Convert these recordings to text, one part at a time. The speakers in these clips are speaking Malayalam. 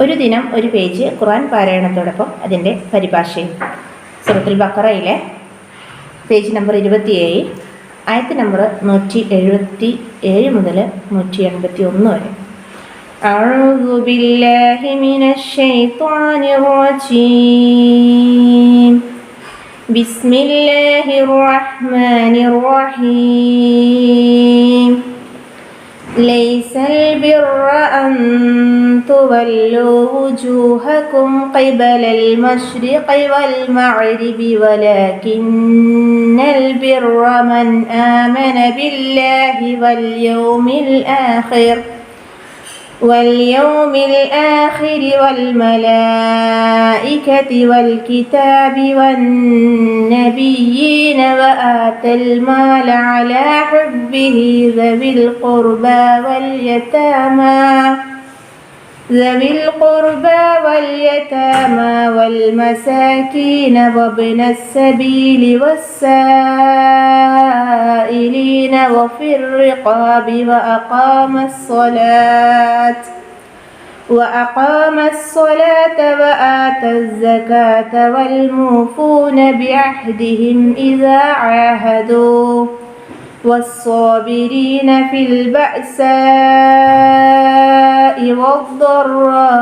ഒരു ദിനം ഒരു പേജ് ഖുർആൻ പാരായണത്തോടൊപ്പം അതിൻ്റെ പരിഭാഷയും സുഹൃത്തുൽ ബക്കറയിലെ പേജ് നമ്പർ ഇരുപത്തിയേഴ് ആയത്ത് നമ്പർ നൂറ്റി എഴുപത്തി ഏഴ് മുതൽ നൂറ്റി എൺപത്തി ഒന്ന് വരെ أعوذ بالله من الشيطان الرجيم بسم الله الرحمن الرحيم ليس البر أن تولوا وجوهكم قبل المشرق والمغرب ولكن البر من آمن بالله واليوم الآخر. واليوم الآخر والملائكة والكتاب والنبيين وآتى المال على حبه ذوي القربى واليتامى. ذوي القربى واليتامى والمساكين وابن السبيل والسائلين وفي الرقاب وأقام الصلاة وأقام الصلاة وآتى الزكاة والموفون بعهدهم إذا عاهدوا والصابرين في البأساء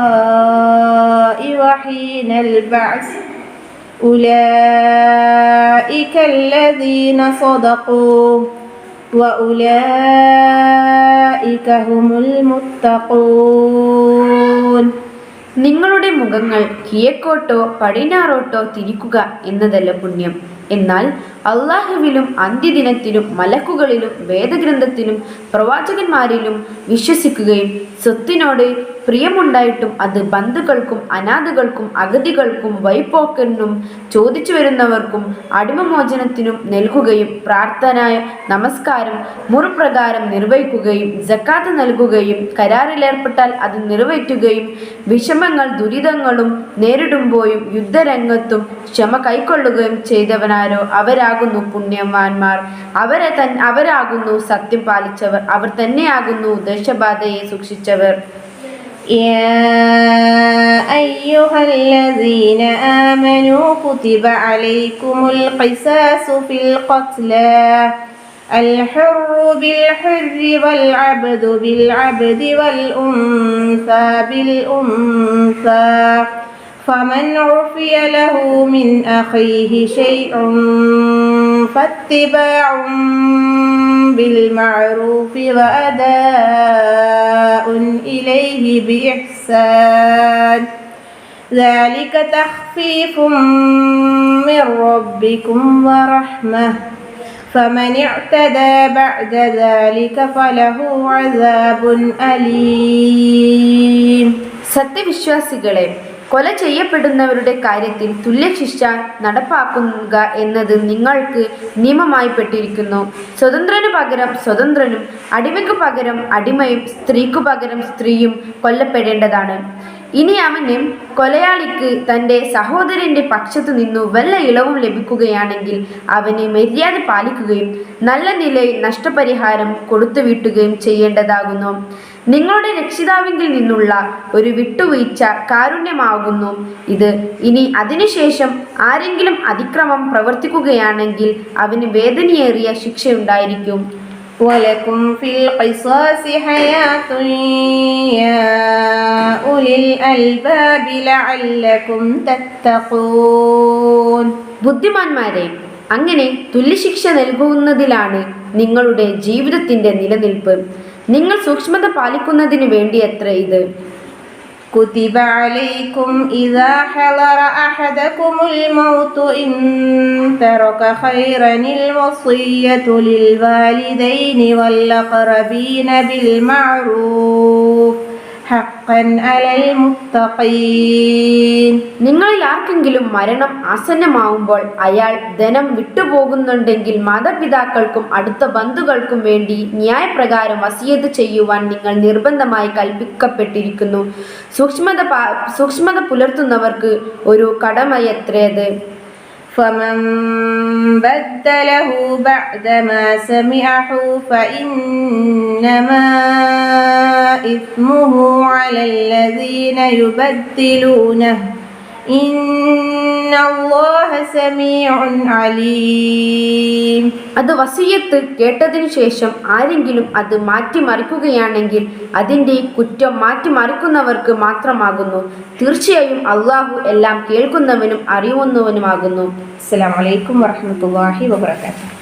والضراء وحين البعث أولئك الذين صدقوا وأولئك هم المتقون നിങ്ങളുടെ മുഖങ്ങൾ കിഴക്കോട്ടോ പടിഞ്ഞാറോട്ടോ തിരിക്കുക എന്നതല്ല പുണ്യം എന്നാൽ അള്ളാഹുവിലും അന്ത്യദിനത്തിലും മലക്കുകളിലും വേദഗ്രന്ഥത്തിലും പ്രവാചകന്മാരിലും വിശ്വസിക്കുകയും സ്വത്തിനോട് പ്രിയമുണ്ടായിട്ടും അത് ബന്ധുക്കൾക്കും അനാഥകൾക്കും അഗതികൾക്കും വൈപ്പോക്കനും ചോദിച്ചു വരുന്നവർക്കും അടിമമോചനത്തിനും നൽകുകയും പ്രാർത്ഥന നമസ്കാരം മുറിപ്രകാരം നിർവഹിക്കുകയും ജക്കാത്ത് നൽകുകയും കരാറിലേർപ്പെട്ടാൽ അത് നിർവഹിക്കുകയും വിഷമങ്ങൾ ദുരിതങ്ങളും നേരിടുമ്പോഴും യുദ്ധരംഗത്തും ക്ഷമ കൈക്കൊള്ളുകയും ചെയ്തവനാരോ അവരാകുന്നു പുണ്യവാന്മാർ അവരെ തൻ അവരാകുന്നു സത്യം പാലിച്ചവർ അവർ തന്നെയാകുന്നു ദേശബാധയെ സൂക്ഷിച്ചവർ يا أيها الذين آمنوا كتب عليكم القصاص في القتلى الحر بالحر والعبد بالعبد والأنثى بالأنثى فمن عفي له من أخيه شيء فاتباع بالمعروف وأداء إليه بإحسان ذلك تخفيف من ربكم ورحمة فمن اعتدى بعد ذلك فله عذاب أليم സത്യവിശ്വാസികളെ കൊല ചെയ്യപ്പെടുന്നവരുടെ കാര്യത്തിൽ തുല്യശിക്ഷ നടപ്പാക്കുക എന്നത് നിങ്ങൾക്ക് നിയമമായി പെട്ടിരിക്കുന്നു. സ്വതന്ത്രനു പകരം സ്വതന്ത്രനും അടിമയ്ക്കു പകരം അടിമയും സ്ത്രീക്കു പകരം സ്ത്രീയും കൊല്ലപ്പെടേണ്ടതാണ്. ഇനി അവന് കൊലയാളിക്ക് തന്റെ സഹോദരന്റെ പക്ഷത്തു നിന്നു വല്ല ഇളവും ലഭിക്കുകയാണെങ്കിൽ അവന് മര്യാദ പാലിക്കുകയും നല്ല നിലയിൽ നഷ്ടപരിഹാരം കൊടുത്തു വീട്ടുകയും ചെയ്യേണ്ടതാകുന്നു. നിങ്ങളുടെ രക്ഷിതാവിങ്കിൽ നിന്നുള്ള ഒരു വിട്ടുവീഴ്ച കാരുണ്യമാകുന്നു. ഇത് ഇനി അതിനുശേഷം ആരെങ്കിലും അതിക്രമം പ്രവർത്തിക്കുകയാണെങ്കിൽ അവന് വേദനയേറിയ ശിക്ഷയുണ്ടായിരിക്കും. ഉണ്ടായിരിക്കും ബുദ്ധിമാന്മാരെ അങ്ങനെ തുല്യശിക്ഷ നൽകുന്നതിലാണ് നിങ്ങളുടെ ജീവിതത്തിന്റെ നിലനിൽപ്പ്. നിങ്ങൾ സൂക്ഷ്മത പാലിക്കുന്നതിന് വേണ്ടിയത്ര ഇത് كتب عليكم إذا حضر أحدكم الموت إن ترك خيرا الوصية للوالدين والأقربين بالمعروف حقا على المتقين നിങ്ങളിൽ ആർക്കെങ്കിലും മരണം ആസന്നമാവുമ്പോൾ അയാൾ ധനം വിട്ടുപോകുന്നുണ്ടെങ്കിൽ മാതാപിതാക്കൾക്കും അടുത്ത ബന്ധുക്കൾക്കും വേണ്ടി ന്യായപ്രകാരം വസിയത്ത് ചെയ്യുവാൻ നിങ്ങൾ നിർബന്ധമായി കൽപ്പിക്കപ്പെട്ടിരിക്കുന്നു. സൂക്ഷ്മത സൂക്ഷ്മത പുലർത്തുന്നവർക്ക് ഒരു കടമയത്രേത് فمن بدله بعدما سمعه فإنما إثمه على الذين يبدلونه അത് വസീയത്ത് കേട്ടതിനു ശേഷം ആരെങ്കിലും അത് മാറ്റിമറിക്കുകയാണെങ്കിൽ അതിന്റെ കുറ്റം മാറ്റിമറിക്കുന്നവർക്ക് മാത്രമാകുന്നു. തീർച്ചയായും അള്ളാഹു എല്ലാം കേൾക്കുന്നവനും അറിയുന്നവനുമാകുന്നു. അസ്സാം വലൈക്കും വാഹമത്തല്ലാഹി വാത്തു